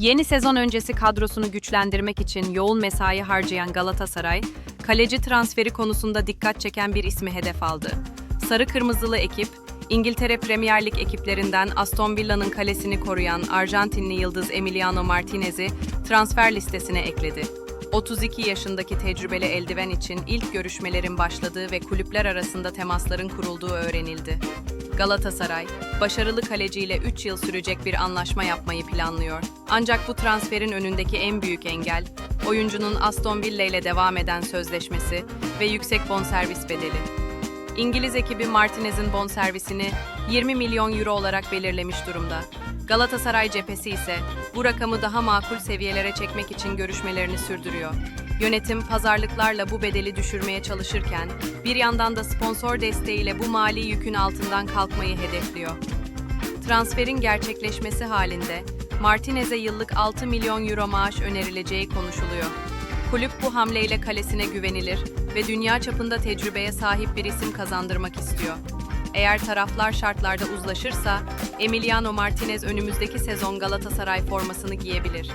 Yeni sezon öncesi kadrosunu güçlendirmek için yoğun mesai harcayan Galatasaray, kaleci transferi konusunda dikkat çeken bir ismi hedef aldı. Sarı Kırmızılı ekip, İngiltere Premier Lig ekiplerinden Aston Villa'nın kalesini koruyan Arjantinli yıldız Emiliano Martinez'i transfer listesine ekledi. 32 yaşındaki tecrübeli eldiven için ilk görüşmelerin başladığı ve kulüpler arasında temasların kurulduğu öğrenildi. Galatasaray, başarılı kaleciyle 3 yıl sürecek bir anlaşma yapmayı planlıyor. Ancak bu transferin önündeki en büyük engel, oyuncunun Aston Villa ile devam eden sözleşmesi ve yüksek bonservis bedeli. İngiliz ekibi Martinez'in bonservisini 20 milyon euro olarak belirlemiş durumda. Galatasaray cephesi ise bu rakamı daha makul seviyelere çekmek için görüşmelerini sürdürüyor. Yönetim pazarlıklarla bu bedeli düşürmeye çalışırken bir yandan da sponsor desteğiyle bu mali yükün altından kalkmayı hedefliyor. Transferin gerçekleşmesi halinde Martinez'e yıllık 6 milyon euro maaş önerileceği konuşuluyor. Kulüp bu hamleyle kalesine güvenilir ve dünya çapında tecrübeye sahip bir isim kazandırmak istiyor. Eğer taraflar şartlarda uzlaşırsa Emiliano Martinez önümüzdeki sezon Galatasaray formasını giyebilir.